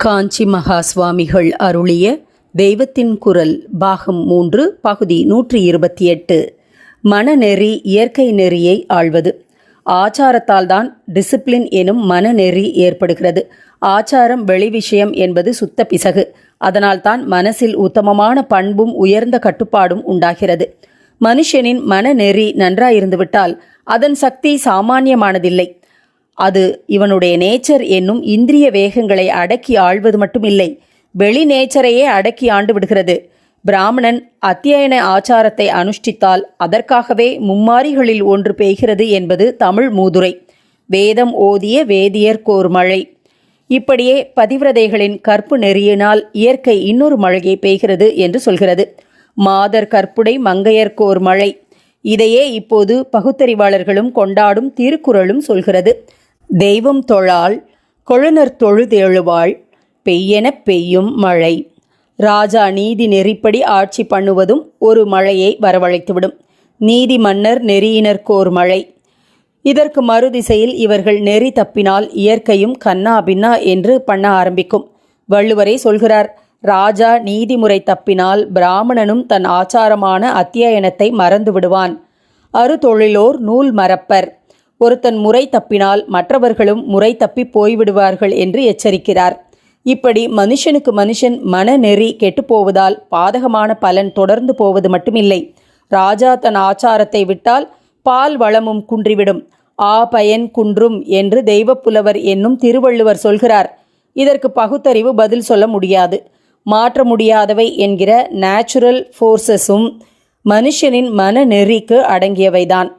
காஞ்சி மகா சுவாமிகள் அருளிய தெய்வத்தின் குரல் பாகம் மூன்று பகுதி நூற்றி இருபத்தி எட்டு. மனநெறி இயற்கை நெறியை ஆள்வது. ஆச்சாரத்தால் தான் டிசிப்ளின் எனும் மனநெறி ஏற்படுகிறது. ஆச்சாரம் வெளி விஷயம் என்பது சுத்த பிசகு. அதனால்தான் மனசில் உத்தமமான பண்பும் உயர்ந்த கட்டுப்பாடும் உண்டாகிறது. மனுஷனின் மனநெறி நன்றாயிருந்துவிட்டால் அதன் சக்தி சாமானியமானதில்லை. அது இவனுடைய நேச்சர் என்னும் இந்திரிய வேகங்களை அடக்கி ஆள்வது மட்டுமில்லை. வெளி நேச்சரையே அடக்கி ஆண்டு விடுகிறது. பிராமணன் அத்தியன ஆச்சாரத்தை அனுஷ்டித்தால் அதற்காகவே மும்மாரிகளில் ஒன்று பெய்கிறது என்பது தமிழ் மூதுரை. வேதம் ஓதிய வேதியர்கோர் மழை. இப்படியே பதிவிரதைகளின் கற்பு நெறியினால் இயற்கை இன்னொரு மழையை பெய்கிறது என்று சொல்கிறது. மாதர் கற்புடை மங்கையர்கோர் மழை. இதையே இப்போது பகுத்தறிவாளர்களும் கொண்டாடும் திருக்குறளும் சொல்கிறது. தெய்வம் தொழால் கொழுநர் தொழுதெழுவாள் பெய்யெனப் பெய்யும் மழை. ராஜா நீதி நெறிப்படி ஆட்சி பண்ணுவதும் ஒரு மழையை வரவழைத்துவிடும். நீதி மன்னர் நெறியினர்க்கோர் மழை. இதற்கு மறுதிசையில் இவர்கள் நெறி தப்பினால் இயற்கையும் கண்ணா பின்னா என்று பண்ண ஆரம்பிக்கும். வள்ளுவரே சொல்கிறார் ராஜா நீதிமுறை தப்பினால் பிராமணனும் தன் ஆச்சாரமான அத்தியாயனத்தை மறந்து விடுவான் அறுதொழிலோர் நூல் மறப்பர். ஒருத்தன் முறை தப்பினால் மற்றவர்களும் முறை தப்பி போய்விடுவார்கள் என்று எச்சரிக்கிறார். இப்படி மனுஷனுக்கு மனுஷன் மனநெறி கெட்டுப்போவதால் பாதகமான பலன் தொடர்ந்து போவது மட்டுமில்லை. ராஜா தன் ஆச்சாரத்தை விட்டால் பால் வளமும் குன்றிவிடும். ஆ பயன் குன்றும் என்று தெய்வப்புலவர் என்னும் திருவள்ளுவர் சொல்கிறார். இதற்கு பகுத்தறிவு பதில் சொல்ல முடியாது. மாற்ற முடியாதவை என்கிற நேச்சுரல் ஃபோர்ஸஸும் மனுஷனின் மனநெறிக்கு அடங்கியவைதான்.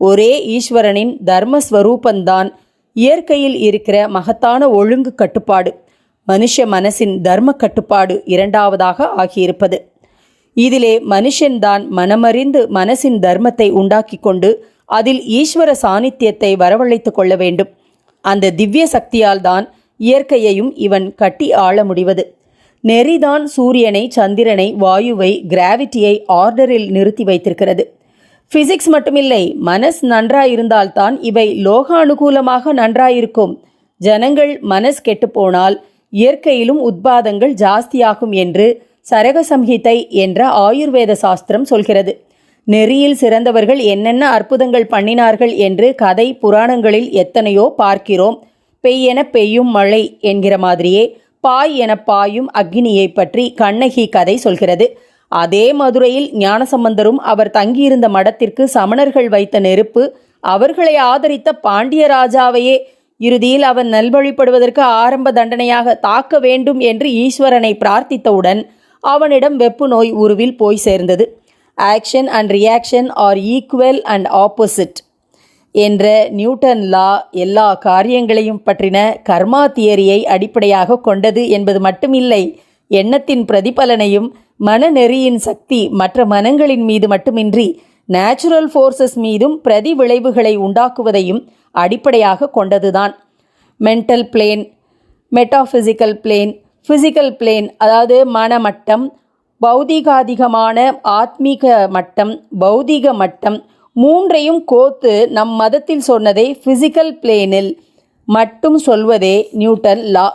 ஒரே ஈஸ்வரனின் தர்மஸ்வரூபந்தான். இயற்கையில் இருக்கிற மகத்தான ஒழுங்கு கட்டுப்பாடு மனுஷ மனசின் தர்ம கட்டுப்பாடு இரண்டாவதாக ஆகியிருப்பது. இதிலே மனுஷன்தான் மனமறிந்து மனசின் தர்மத்தை உண்டாக்கி கொண்டு அதில் ஈஸ்வர சாநித்தியத்தை வரவழைத்து கொள்ள வேண்டும். அந்த திவ்ய சக்தியால் தான் இயற்கையையும் இவன் கட்டி ஆள முடிவது. நெறிதான் சூரியனை சந்திரனை வாயுவை கிராவிட்டியை ஆர்டரில் நிறுத்தி வைத்திருக்கிறது. பிசிக்ஸ் மட்டுமில்லை மனஸ் நன்றாயிருந்தால்தான் இவை லோக அனுகூலமாக நன்றாயிருக்கும். ஜனங்கள் மனஸ் கெட்டுப்போனால் இயற்கையிலும் உத்பாதங்கள் ஜாஸ்தியாகும் என்று சரக சம்ஹிதை என்ற ஆயுர்வேத சாஸ்திரம் சொல்கிறது. நெறியில் சிறந்தவர்கள் என்னென்ன அற்புதங்கள் பண்ணினார்கள் என்று கதை புராணங்களில் எத்தனையோ பார்க்கிறோம். பெய்யென பெய்யும் மழை என்கிற மாதிரியே பாய் என பாயும் அக்னியை பற்றி கண்ணகி கதை சொல்கிறது. அதே மதுரையில் ஞானசம்பந்தரும் அவர் தங்கியிருந்த மடத்திற்கு சமணர்கள் வைத்த நெருப்பு அவர்களை ஆதரித்த பாண்டிய ராஜாவையே. இறுதியில் அவன் நல்வழிப்படுவதற்கு ஆரம்ப தண்டனையாக தாக்க வேண்டும் என்று ஈஸ்வரனை பிரார்த்தித்தவுடன் அவனிடம் வெப்பு நோய் உருவில் போய் சேர்ந்தது. Action and reaction are equal and opposite என்ற நியூட்டன் லா எல்லா காரியங்களையும் பற்றின கர்மா தியரியை அடிப்படையாக கொண்டது என்பது மட்டுமில்லை. எண்ணத்தின் பிரதிபலனையும் மனநெறியின் சக்தி மற்ற மனங்களின் மீது மட்டுமின்றி நேச்சுரல் ஃபோர்ஸஸ் மீதும் பிரதி விளைவுகளை உண்டாக்குவதையும் அடிப்படையாக கொண்டதுதான். Mental plane metaphysical plane physical plane அதாவது மனமட்டம் பௌதிகாதிகமான ஆத்மீக மட்டம் பௌதிக மட்டம் மூன்றையும் கோத்து நம் மதத்தில் சொன்னதை ஃபிசிக்கல் பிளேனில் மட்டும் சொல்வதே நியூட்டன் லா.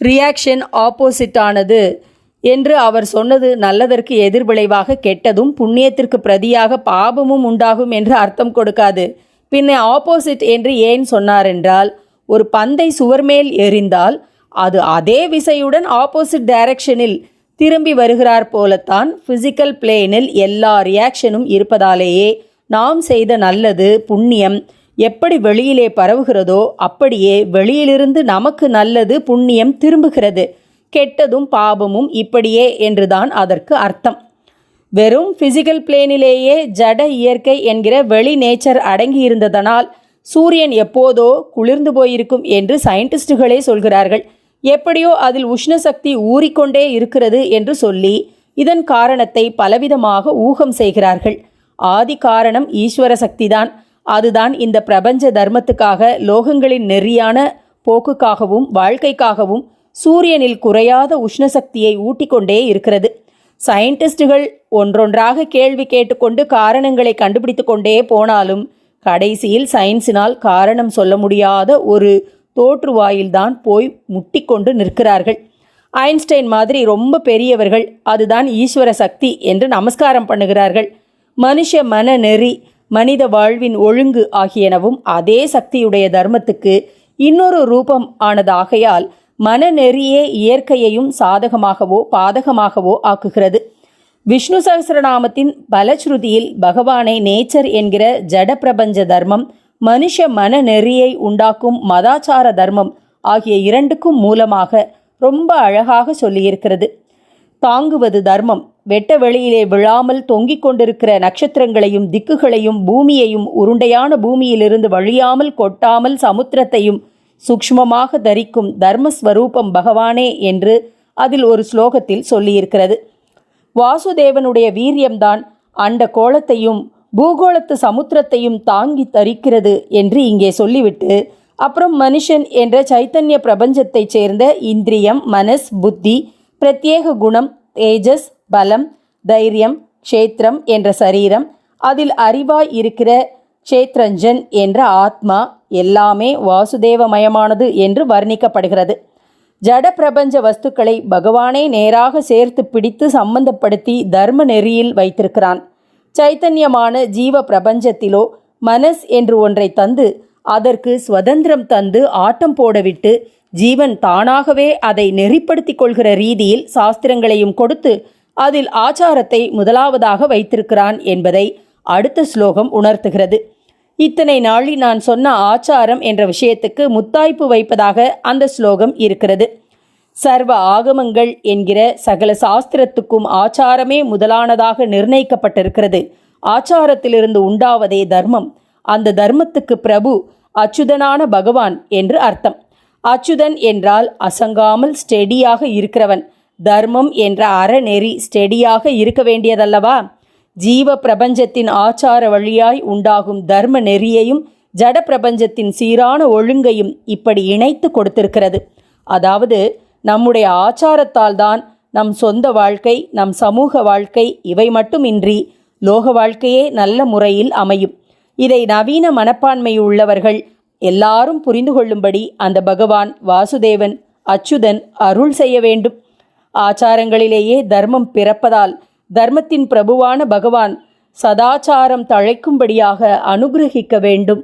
ரியாக்ஷன் ஆப்போசிட்டானது என்று அவர் சொன்னது நல்லதற்கு எதிர்விளைவாக கெட்டதும் புண்ணியத்திற்கு பிரதியாக பாபமும் உண்டாகும் என்று அர்த்தம் கொடுக்காது. பின்ன ஆப்போசிட் என்று ஏன் சொன்னார் என்றால் ஒரு பந்தை சுவர் மேல் எறிந்தால் அது அதே விசையுடன் ஆப்போசிட் டைரக்ஷனில் திரும்பி வருகிறார் போலத்தான் ஃபிசிக்கல் பிளேனில் எல்லா ரியாக்ஷனும் இருப்பதாலேயே நாம் செய்த நல்லது புண்ணியம் எப்படி வெளியிலே பரவுகிறதோ அப்படியே வெளியிலிருந்து நமக்கு நல்லது புண்ணியம் திரும்புகிறது. கெட்டதும் பாபமும் இப்படியே என்றுதான் அதற்கு அர்த்தம். வெறும் பிசிக்கல் பிளேனிலேயே ஜட இயற்கை என்கிற வெளி நேச்சர் அடங்கியிருந்ததனால் சூரியன் எப்போதோ குளிர்ந்து போயிருக்கும் என்று சயின்டிஸ்டுகளே சொல்கிறார்கள். எப்படியோ அதில் உஷ்ண சக்தி ஊறிக்கொண்டே இருக்கிறது என்று சொல்லி இதன் காரணத்தை பலவிதமாக ஊகம் செய்கிறார்கள். ஆதி காரணம் ஈஸ்வர சக்திதான். அதுதான் இந்த பிரபஞ்ச தர்மத்துக்காக லோகங்களின் நெறியான போக்குக்காகவும் வாழ்க்கைக்காகவும் சூரியனில் குறையாத உஷ்ணசக்தியை ஊட்டிக்கொண்டே இருக்கிறது. சயின்டிஸ்டுகள் ஒன்றொன்றாக கேள்வி கேட்டுக்கொண்டு காரணங்களை கண்டுபிடித்து கொண்டே போனாலும் கடைசியில் சயின்ஸினால் காரணம் சொல்ல முடியாத ஒரு தோற்றுவாயில்தான் போய் முட்டிக்கொண்டு நிற்கிறார்கள். ஐன்ஸ்டைன் மாதிரி ரொம்ப பெரியவர்கள் அதுதான் ஈஸ்வர சக்தி என்று நமஸ்காரம் பண்ணுகிறார்கள். மனுஷ மன நெறி மனித வாழ்வின் ஒழுங்கு ஆகியனவும் அதே சக்தியுடைய தர்மத்துக்கு இன்னொரு ரூபம் ஆனதாகையால் மனநெறியே இயற்கையையும் சாதகமாகவோ பாதகமாகவோ ஆக்குகிறது. விஷ்ணு சகசிரநாமத்தின் பலஸ்ருதியில் பகவானை நேச்சர் என்கிற ஜட பிரபஞ்ச தர்மம் மனுஷ மனநெறியை உண்டாக்கும் மதாச்சார தர்மம் ஆகிய இரண்டுக்கும் மூலமாக ரொம்ப அழகாக சொல்லியிருக்கிறது. தாங்குவது தர்மம். வெட்ட வெளியிலே விழாமல் தொங்கிக் கொண்டிருக்கிற நட்சத்திரங்களையும் திக்குகளையும் பூமியையும் உருண்டையான பூமியிலிருந்து வழியாமல் கொட்டாமல் சமுத்திரத்தையும் சூக்ஷ்மமாக தரிக்கும் தர்மஸ்வரூபம் பகவானே என்று அதில் ஒரு ஸ்லோகத்தில் சொல்லியிருக்கிறது. வாசுதேவனுடைய வீரியம்தான் அண்ட கோலத்தையும் பூகோளத்து சமுத்திரத்தையும் தாங்கி தரிக்கிறது என்று இங்கே சொல்லிவிட்டு அப்புறம் மனுஷன் என்ற சைத்தன்ய பிரபஞ்சத்தைச் சேர்ந்த இந்திரியம் மனஸ் புத்தி பிரத்யேக குணம் தேஜஸ் பலம் தைரியம் க்ஷேத்திரம் என்ற சரீரம். அதில் அறிவாய் இருக்கிற க்ஷேத்ரஞ்சன் என்ற ஆத்மா எல்லாமே வாசுதேவமயமானது என்று வர்ணிக்கப்படுகிறது. ஜட பிரபஞ்ச வஸ்துக்களை பகவானே நேராக சேர்த்து பிடித்து சம்பந்தப்படுத்தி தர்ம நெறியில் வைத்திருக்கிறான். சைத்தன்யமான ஜீவ பிரபஞ்சத்திலோ மனஸ் என்று ஒன்றை தந்து அதற்கு சுதந்திரம் தந்து ஆட்டம் போடவிட்டு ஜீவன் தானாகவே அதை நெறிப்படுத்திக் கொள்கிற ரீதியில் சாஸ்திரங்களையும் கொடுத்து அதில் ஆச்சாரத்தை முதலாவதாக வைத்திருக்கிறான் என்பதை அடுத்த ஸ்லோகம் உணர்த்துகிறது. இத்தனை நாளில் நான் சொன்ன ஆச்சாரம் என்ற விஷயத்துக்கு முத்தாய்ப்பு வைப்பதாக அந்த ஸ்லோகம் இருக்கிறது. சர்வ ஆகமங்கள் என்கிற சகல சாஸ்திரத்துக்கும் ஆச்சாரமே முதலானதாக நிர்ணயிக்கப்பட்டிருக்கிறது. ஆச்சாரத்திலிருந்து உண்டாவதே தர்மம். அந்த தர்மத்துக்கு பிரபு அச்சுதனான பகவான் என்று அர்த்தம். அச்சுதன் என்றால் அசங்காமல் ஸ்டெடியாக இருக்கிறவன். தர்மம் என்ற அறநெறி ஸ்டெடியாக இருக்க வேண்டியதல்லவா? ஜீவ பிரபஞ்சத்தின் ஆச்சார வழியாய் உண்டாகும் தர்ம நெறியையும் ஜட பிரபஞ்சத்தின் சீரான ஒழுங்கையும் இப்படி இணைத்து கொடுத்திருக்கிறது. அதாவது நம்முடைய ஆச்சாரத்தால் தான் நம் சொந்த வாழ்க்கை நம் சமூக வாழ்க்கை இவை மட்டுமின்றி லோக வாழ்க்கையே நல்ல முறையில் அமையும். இதை நவீன மனப்பான்மை உள்ளவர்கள் எல்லாரும் புரிந்து கொள்ளும்படி அந்த பகவான் வாசுதேவன் அச்சுதன் அருள் செய்ய வேண்டும். ஆச்சாரங்களிலேயே தர்மம் பிறப்பதால் தர்மத்தின் பிரபுவான பகவான் சதாச்சாரம் தழைக்கும்படியாக அனுகிரகிக்க வேண்டும்.